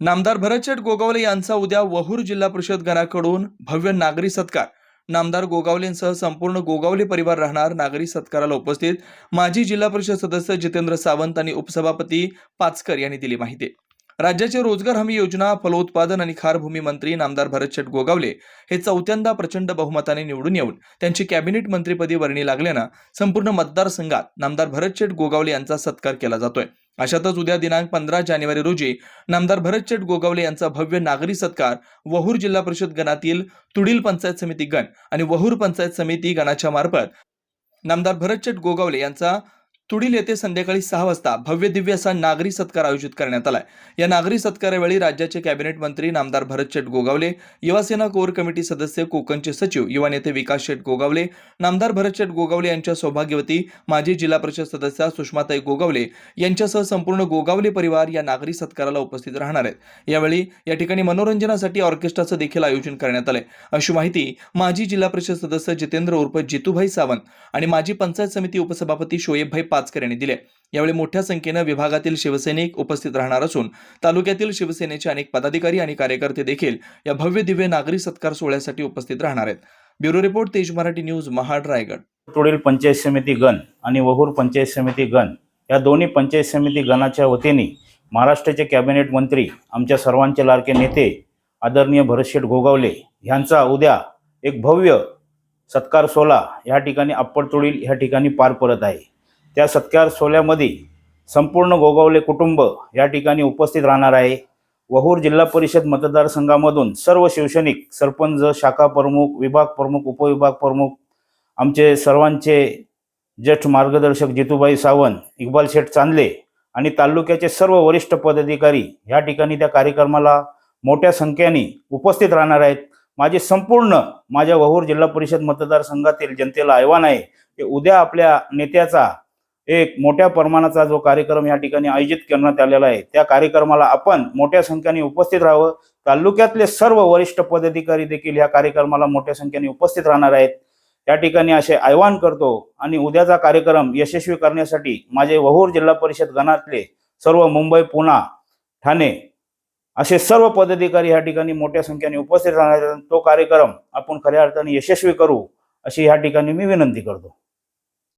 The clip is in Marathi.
नामदार भरतशेठ गोगावले यांचा उद्या वहूर जिल्हा परिषद गणाकडून भव्य नागरी सत्कार. नामदार गोगावलेंसह संपूर्ण गोगावले परिवार राहणार नागरी सत्काराला उपस्थित. माजी जिल्हा परिषद सदस्य जितेंद्र सावंत आणि उपसभापती पाचकर यांनी दिली माहिती. राज्याचे रोजगार हमी योजना फलोत्पादन आणि खारभूमी मंत्री नामदार भरतशेठ गोगावले हे चौथ्यांदा प्रचंड बहुमताने निवडून येऊन त्यांची कॅबिनेट मंत्रीपदी वर्णी लागल्यानं संपूर्ण मतदारसंघात नामदार भरतशेठ गोगावले यांचा सत्कार केला जातोय. अशातच उद्या दिनांक पंधरा जानेवारी रोजी नामदार भरतशेठ गोगावले यांचा भव्य नागरी सत्कार वहूर जिल्हा परिषद गणातील तुडील पंचायत समिती गण आणि वहूर पंचायत समिती गणाच्या मार्फत नामदार भरतचट गोगावले यांचा तुडील येथे संध्याकाळी सहा वाजता भव्य दिव्य असा नागरी सत्कार आयोजित करण्यात आलाय. या नागरी सत्कारावेळी राज्याचे कॅबिनेट मंत्री नामदार भरत शेठ गोगावले युवासेना कोर कमिटी सदस्य कोकणचे सचिव युवा नेते विकास शेठ गोगावले नामदार भरत शेठ गोगावले यांच्या सौभाग्यवती माजी जिल्हा परिषद सदस्या सुषमाताई गोगावले यांच्यासह संपूर्ण गोगावले परिवार या नागरी सत्काराला उपस्थित राहणार आहेत. यावेळी या ठिकाणी मनोरंजनासाठी ऑर्केस्ट्राचं देखील आयोजन करण्यात आलंय. अशी माहिती माजी जिल्हा परिषद सदस्य जितेंद्र उर्फ जितूभाई सावंत आणि माजी पंचायत समिती उपसभापती शोएबभाई पाचकर यांनी दिले. यावेळी मोठ्या संख्येनं विभागातील शिवसैनिक उपस्थित राहणार असून तालुक्यातील शिवसेनेचे अनेक पदाधिकारी आणि कार्यकर्ते देखील या भव्य दिव्य नागरी सत्कार सोहळ्यासाठी उपस्थित राहणार आहेत. Bureau report Tej Marathi news Mahad Raigad. तोडील panchayat समिती गण आणि वहूर पंचायत समिती गण या दोन्ही पंचायत समिती गणाच्या वतीने महाराष्ट्राचे कॅबिनेट मंत्री आमच्या सर्वांचे लाडके नेते आदरणीय भरतशेठ गोगावले ह्यांचा उद्या एक भव्य सत्कार सोहळा ह्या ठिकाणी अप्पडतोडील ह्या ठिकाणी पार पडत आहे. त्या सत्कार सोहळ्यामध्ये संपूर्ण गोगावले कुटुंब या ठिकाणी उपस्थित राहणार आहे. वहूर जिल्हा परिषद मतदारसंघामधून सर्व शिवसैनिक सरपंच शाखा प्रमुख विभाग प्रमुख उपविभाग प्रमुख आमचे सर्वांचे ज्येष्ठ मार्गदर्शक जितूबाई सावंत इक्बाल शेठ चांदले आणि तालुक्याचे सर्व वरिष्ठ पदाधिकारी या ठिकाणी त्या कार्यक्रमाला मोठ्या संख्येने उपस्थित राहणार आहेत. माझे संपूर्ण माझ्या वहूर जिल्हा परिषद मतदारसंघातील जनतेला आव्हान आहे की उद्या आपल्या नेत्याचा एक मोठ्या प्रमाणाचा जो कार्यक्रम या ठिकाणी आयोजित करण्यात आलेला आहे त्या कार्यक्रमाला आपण मोठ्या संख्येने उपस्थित राहावं. तालुक्यातले सर्व वरिष्ठ पदाधिकारी देखील या कार्यक्रमाला मोठ्या संख्येने उपस्थित राहणार आहेत. त्या ठिकाणी असे आवाहन करतो आणि उद्याचा कार्यक्रम यशस्वी करण्यासाठी माझे वहूर जिल्हा परिषद गणातले सर्व मुंबई पुणा ठाणे असे सर्व पदाधिकारी या ठिकाणी मोठ्या संख्येने उपस्थित राहणार आहेत. तो कार्यक्रम आपण खऱ्या अर्थाने यशस्वी करू अशी या ठिकाणी मी विनंती करतो.